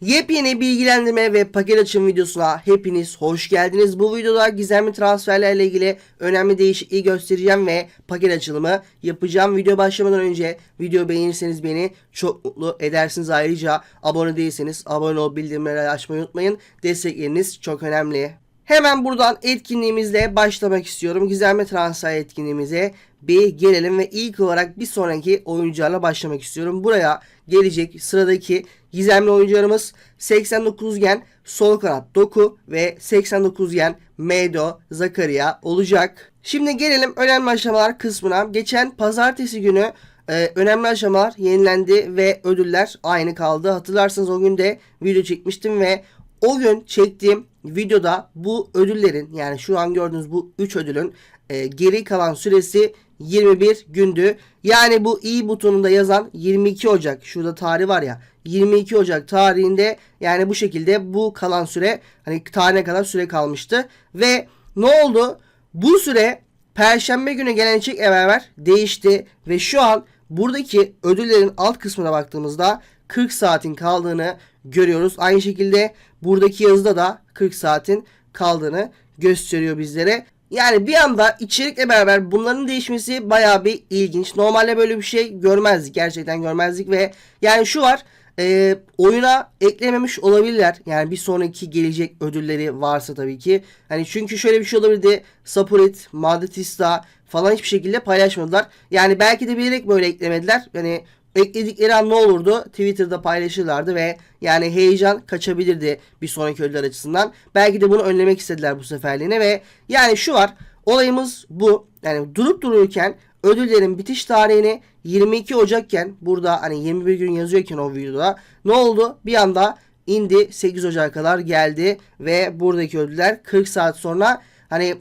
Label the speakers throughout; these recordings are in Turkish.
Speaker 1: Yepyeni bilgilendirme ve paket açım videosuna hepiniz hoş geldiniz. Bu videoda gizemli transferlerle ilgili önemli değişikliği göstereceğim ve paket açılımı yapacağım. Video başlamadan önce video beğenirseniz beni çok mutlu edersiniz. Ayrıca abone değilseniz abone olup bildirimleri açmayı unutmayın. Destekleriniz çok önemli. Hemen buradan etkinliğimizle başlamak istiyorum. Gizemli transfer etkinliğimize bir gelelim ve ilk olarak bir sonraki oyuncularla başlamak istiyorum. Buraya gelecek sıradaki gizemli oyuncularımız 89 gen sol kanat Doku ve 89 gen Medo Zakaria olacak. Şimdi gelelim önemli aşamalar kısmına. Geçen pazartesi günü ee, önemli aşamalar yenilendi ve ödüller aynı kaldı. Hatırlarsanız o gün de video çekmiştim ve o gün çektiğim videoda bu ödüllerin yani şu an gördüğünüz bu 3 ödülün e, geri kalan süresi 21 gündü. Yani bu i butonunda yazan 22 Ocak şurada tarih var ya 22 Ocak tarihinde yani bu şekilde bu kalan süre hani tarihe kadar süre kalmıştı ve ne oldu? Bu süre Perşembe günü gelen çekle beraber değişti ve şu an buradaki ödüllerin alt kısmına baktığımızda 40 saatin kaldığını görüyoruz. Aynı şekilde buradaki yazıda da 40 saatin kaldığını gösteriyor bizlere. Yani bir anda içerikle beraber bunların değişmesi bayağı bir ilginç. Normalde böyle bir şey görmezdik. Gerçekten görmezdik ve yani şu var e, oyuna eklememiş olabilirler. Yani bir sonraki gelecek ödülleri varsa tabii ki. Hani çünkü şöyle bir şey olabilirdi. Sapurit, Madetista falan hiçbir şekilde paylaşmadılar. Yani belki de bilerek böyle eklemediler. Yani ekledikleri an ne olurdu? Twitter'da paylaşırlardı ve yani heyecan kaçabilirdi bir sonraki ödüller açısından. Belki de bunu önlemek istediler bu seferliğine ve yani şu var. Olayımız bu. Yani durup dururken ödüllerin bitiş tarihini 22 Ocak'ken burada hani 21 gün yazıyorken o videoda ne oldu? Bir anda indi 8 Ocak'a kadar geldi ve buradaki ödüller 40 saat sonra hani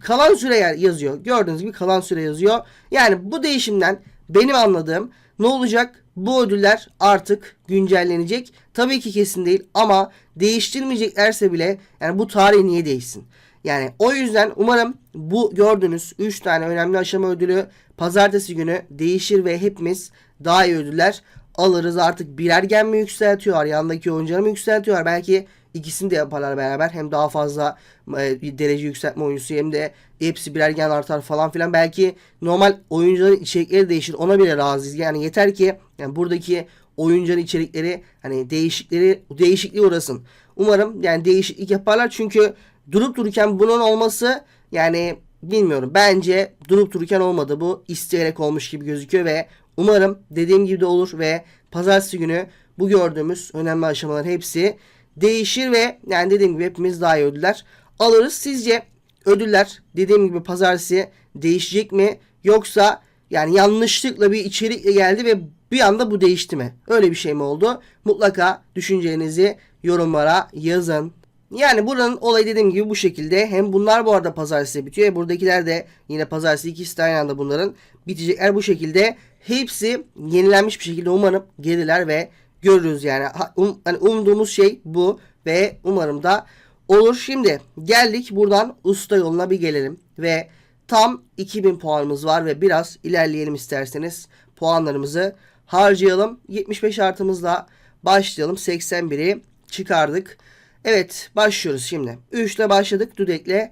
Speaker 1: kalan süre yazıyor. Gördüğünüz gibi kalan süre yazıyor. Yani bu değişimden benim anladığım ne olacak? Bu ödüller artık güncellenecek. Tabii ki kesin değil ama değiştirmeyeceklerse bile yani bu tarih niye değişsin? Yani o yüzden umarım bu gördüğünüz 3 tane önemli aşama ödülü pazartesi günü değişir ve hepimiz daha iyi ödüller alırız. Artık birer gen mi yükseltiyorlar, yandaki oyuncuları mı yükseltiyorlar? Belki ikisini de yaparlar beraber. Hem daha fazla e, derece yükseltme oyuncusu hem de hepsi birer gen artar falan filan. Belki normal oyuncuların içerikleri değişir. Ona bile razıyız. Yani yeter ki yani buradaki oyuncuların içerikleri hani değişikleri değişikliğe uğrasın. Umarım yani değişiklik yaparlar çünkü durup dururken bunun olması yani bilmiyorum. Bence durup dururken olmadı bu. isteyerek olmuş gibi gözüküyor ve umarım dediğim gibi de olur ve pazartesi günü bu gördüğümüz önemli aşamaların hepsi değişir ve yani dediğim gibi hepimiz daha iyi ödüller alırız. Sizce ödüller dediğim gibi pazartesi değişecek mi yoksa yani yanlışlıkla bir içerikle geldi ve bir anda bu değişti mi? Öyle bir şey mi oldu? Mutlaka düşüncelerinizi yorumlara yazın. Yani buranın olayı dediğim gibi bu şekilde. Hem bunlar bu arada pazartesi bitiyor. Buradakiler de yine pazartesi ikisi de aynı anda bunların bitecekler bu şekilde. Hepsi yenilenmiş bir şekilde umarım gelirler ve görürüz yani. Um, hani umduğumuz şey bu ve umarım da olur. Şimdi geldik buradan usta yoluna bir gelelim ve tam 2000 puanımız var ve biraz ilerleyelim isterseniz puanlarımızı harcayalım. 75 artımızla başlayalım. 81'i çıkardık. Evet başlıyoruz şimdi. 3 ile başladık. Dudek'le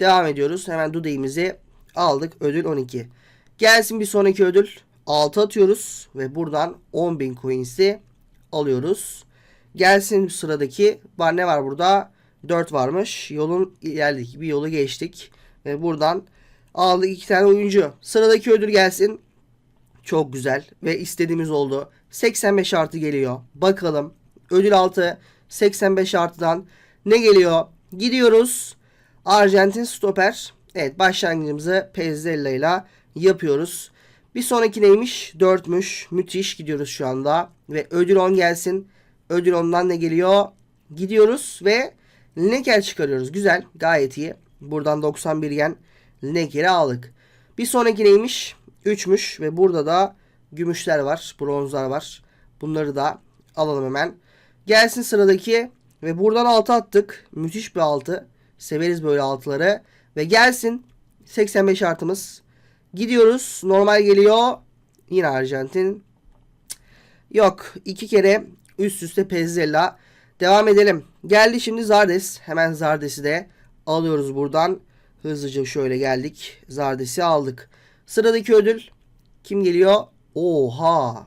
Speaker 1: devam ediyoruz. Hemen Dudek'imizi aldık. Ödül 12. Gelsin bir sonraki ödül. 6 atıyoruz. Ve buradan 10.000 coins'i alıyoruz. Gelsin sıradaki. Var ne var burada? 4 varmış. Yolun ilerledik. Bir yolu geçtik. Ve buradan aldık iki tane oyuncu. Sıradaki ödül gelsin. Çok güzel. Ve istediğimiz oldu. 85 artı geliyor. Bakalım. Ödül 6. 85 artıdan ne geliyor? Gidiyoruz. Arjantin stoper. Evet başlangıcımızı Pezzella ile yapıyoruz. Bir sonraki neymiş? 4'müş. Müthiş gidiyoruz şu anda. Ve ödül 10 gelsin. Ödül 10'dan ne geliyor? Gidiyoruz ve Lineker çıkarıyoruz. Güzel. Gayet iyi. Buradan 91 yen Lineker'i aldık. Bir sonraki neymiş? 3'müş ve burada da gümüşler var. Bronzlar var. Bunları da alalım hemen. Gelsin sıradaki ve buradan 6 attık. Müthiş bir 6. Severiz böyle altıları. Ve gelsin 85 artımız. Gidiyoruz. Normal geliyor. Yine Arjantin. Yok. iki kere Üst üste Pezzella. Devam edelim. Geldi şimdi Zardes. Hemen Zardes'i de alıyoruz buradan. Hızlıca şöyle geldik. Zardes'i aldık. Sıradaki ödül kim geliyor? Oha.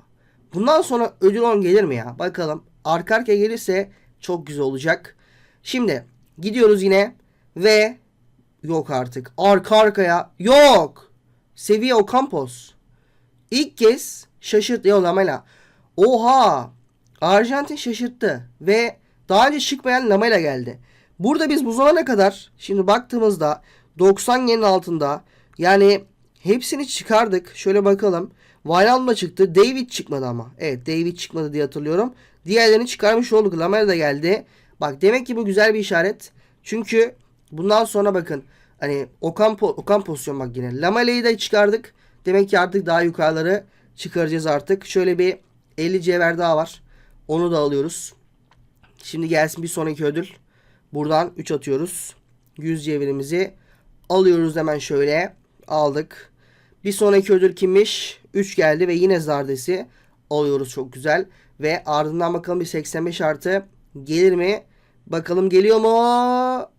Speaker 1: Bundan sonra ödül 10 gelir mi ya? Bakalım. Arka arkaya gelirse çok güzel olacak. Şimdi gidiyoruz yine ve yok artık. Arka arkaya yok. Seviye Ocampos. İlk kez şaşırttı. Yok Lamela. Oha. Arjantin şaşırttı ve daha önce çıkmayan Lamela geldi. Burada biz bu zamana kadar şimdi baktığımızda 90 yenin altında yani hepsini çıkardık. Şöyle bakalım. Wijnaldum da çıktı. David çıkmadı ama. Evet David çıkmadı diye hatırlıyorum. Diğerlerini çıkarmış olduk. Lamela da geldi. Bak demek ki bu güzel bir işaret. Çünkü bundan sonra bakın hani Okan, Okan pozisyon bak yine. Lamela'yı da çıkardık. Demek ki artık daha yukarıları çıkaracağız artık. Şöyle bir 50 cevher daha var. Onu da alıyoruz. Şimdi gelsin bir sonraki ödül. Buradan 3 atıyoruz. 100 cevherimizi alıyoruz hemen şöyle. Aldık. Bir sonraki ödül kimmiş? 3 geldi ve yine Zardes'i alıyoruz çok güzel. Ve ardından bakalım bir 85 artı gelir mi? Bakalım geliyor mu?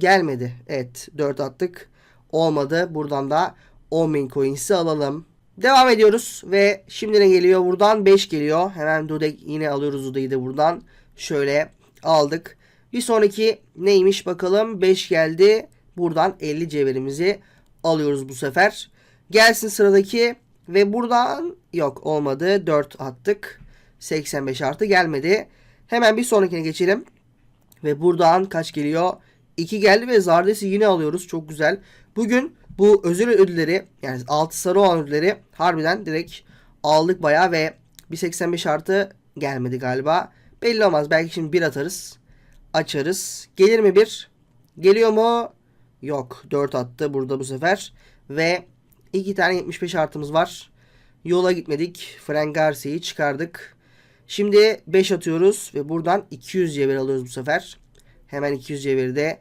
Speaker 1: Gelmedi. Evet 4 attık. Olmadı. Buradan da 10.000 coins'i alalım. Devam ediyoruz ve şimdi ne geliyor? Buradan 5 geliyor. Hemen Dudek yine alıyoruz Dudek'i de buradan. Şöyle aldık. Bir sonraki neymiş bakalım. 5 geldi. Buradan 50 cevherimizi alıyoruz bu sefer. Gelsin sıradaki ve buradan yok olmadı. 4 attık. 85 artı gelmedi. Hemen bir sonrakine geçelim. Ve buradan kaç geliyor? 2 geldi ve Zardes'i yine alıyoruz. Çok güzel. Bugün bu özel ödülleri yani 6 sarı olan ödülleri harbiden direkt aldık bayağı ve bir 85 artı gelmedi galiba. Belli olmaz. Belki şimdi bir atarız. Açarız. Gelir mi bir? Geliyor mu? Yok. 4 attı burada bu sefer. Ve 2 tane 75 artımız var. Yola gitmedik. Frank Garcia'yı çıkardık. Şimdi 5 atıyoruz ve buradan 200 cevher alıyoruz bu sefer. Hemen 200 cevheri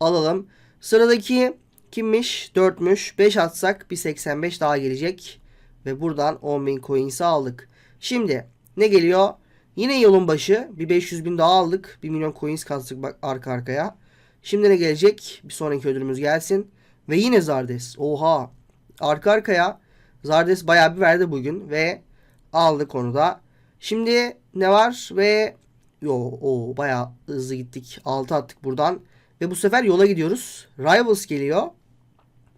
Speaker 1: alalım. Sıradaki kimmiş? 4'müş. 5 atsak bir 85 daha gelecek. Ve buradan 10.000 coins'i aldık. Şimdi ne geliyor? Yine yolun başı. Bir 500 bin daha aldık. 1 milyon coins kastık bak arka arkaya. Şimdi ne gelecek? Bir sonraki ödülümüz gelsin. Ve yine Zardes. Oha. Arka arkaya Zardes bayağı bir verdi bugün. Ve aldık onu da. Şimdi ne var? Ve yo o bayağı hızlı gittik. 6 attık buradan. Ve bu sefer yola gidiyoruz. Rivals geliyor.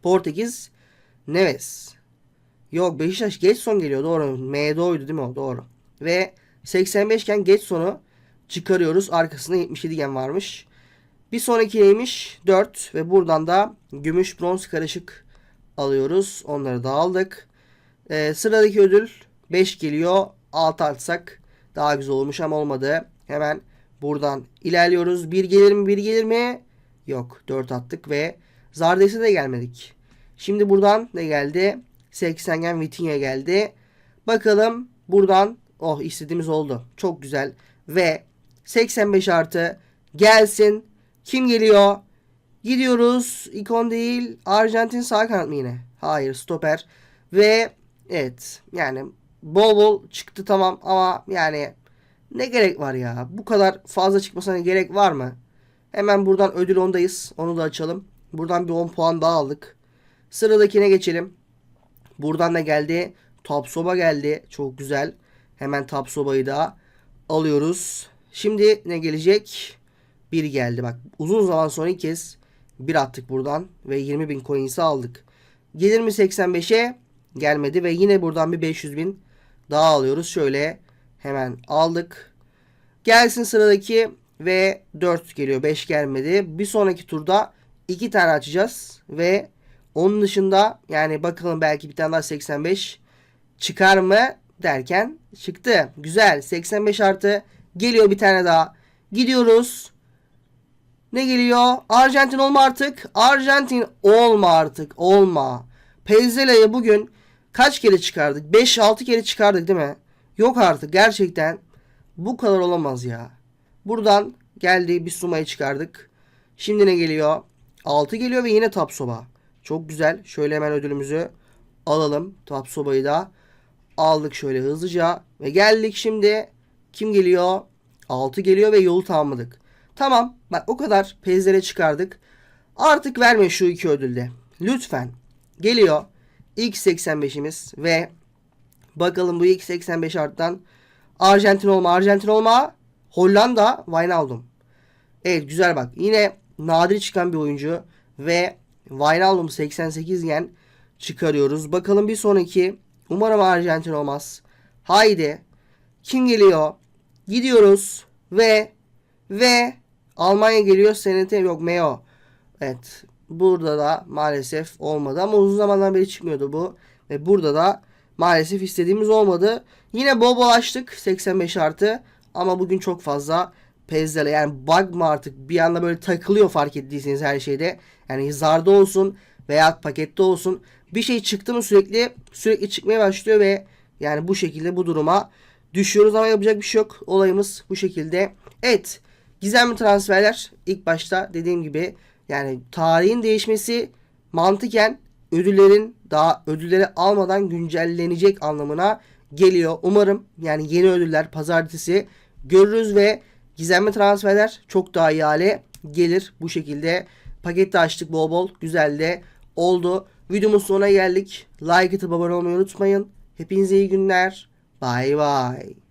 Speaker 1: Portekiz Neves. Yok Beşiktaş geç son geliyor doğru. MDO'ydu değil mi o? Doğru. Ve 85 iken geç sonu çıkarıyoruz. Arkasında 77 gen varmış. Bir sonraki neymiş? 4 ve buradan da gümüş bronz karışık alıyoruz. Onları da aldık. Ee, sıradaki ödül 5 geliyor. 6 atsak daha güzel olmuş ama olmadı. Hemen buradan ilerliyoruz. 1 gelir mi? 1 gelir mi? Yok. 4 attık ve Zardes'e de gelmedik. Şimdi buradan ne geldi? 80 gen Vitinha geldi. Bakalım buradan oh istediğimiz oldu. Çok güzel. Ve 85 artı gelsin. Kim geliyor? Gidiyoruz. İkon değil. Arjantin sağ kanat mı yine? Hayır stoper. Ve evet yani bol bol çıktı tamam ama yani ne gerek var ya? Bu kadar fazla çıkmasına gerek var mı? Hemen buradan ödül ondayız. Onu da açalım. Buradan bir 10 puan daha aldık. Sıradakine geçelim. Buradan da geldi. Top soba geldi. Çok güzel. Hemen top sobayı da alıyoruz. Şimdi ne gelecek? Bir geldi. Bak uzun zaman sonra ilk kez bir attık buradan. Ve 20 bin coins'i aldık. Gelir mi 85'e? Gelmedi. Ve yine buradan bir 500 bin daha alıyoruz. Şöyle hemen aldık. Gelsin sıradaki ve 4 geliyor. 5 gelmedi. Bir sonraki turda 2 tane açacağız. Ve onun dışında yani bakalım belki bir tane daha 85 çıkar mı derken çıktı. Güzel. 85 artı geliyor bir tane daha. Gidiyoruz. Ne geliyor? Arjantin olma artık. Arjantin olma artık. Olma. Pezzela'yı bugün kaç kere çıkardık? 5-6 kere çıkardık değil mi? Yok artık gerçekten. Bu kadar olamaz ya. Buradan geldi bir sumayı çıkardık. Şimdi ne geliyor? 6 geliyor ve yine Tapsoba. Çok güzel. Şöyle hemen ödülümüzü alalım. Tapsoba'yı da aldık şöyle hızlıca. Ve geldik şimdi Kim geliyor? 6 geliyor ve yolu tamamladık. Tamam. Bak o kadar pezlere çıkardık. Artık verme şu iki ödülde. Lütfen. Geliyor. X85'imiz ve bakalım bu X85 arttan Arjantin olma, Arjantin olma. Hollanda, Wijnaldum. Evet güzel bak. Yine nadir çıkan bir oyuncu ve Wijnaldum 88 yen çıkarıyoruz. Bakalım bir sonraki. Umarım Arjantin olmaz. Haydi. Kim geliyor? Gidiyoruz ve ve Almanya geliyor. SNT yok Meo. Evet. Burada da maalesef olmadı ama uzun zamandan beri çıkmıyordu bu. Ve burada da maalesef istediğimiz olmadı. Yine bol bol açtık 85 artı ama bugün çok fazla Pezzele yani bug mı artık bir anda böyle takılıyor fark ettiyseniz her şeyde. Yani zarda olsun veya pakette olsun bir şey çıktı mı sürekli sürekli çıkmaya başlıyor ve yani bu şekilde bu duruma düşüyoruz ama yapacak bir şey yok. Olayımız bu şekilde. Evet. Gizemli transferler ilk başta dediğim gibi yani tarihin değişmesi mantıken ödüllerin daha ödülleri almadan güncellenecek anlamına geliyor. Umarım yani yeni ödüller pazartesi görürüz ve gizemli transferler çok daha iyi hale gelir bu şekilde. Pakette açtık bol bol. Güzel de oldu. Videomuz sonuna geldik. Like atıp abone olmayı unutmayın. Hepinize iyi günler. Bay bay.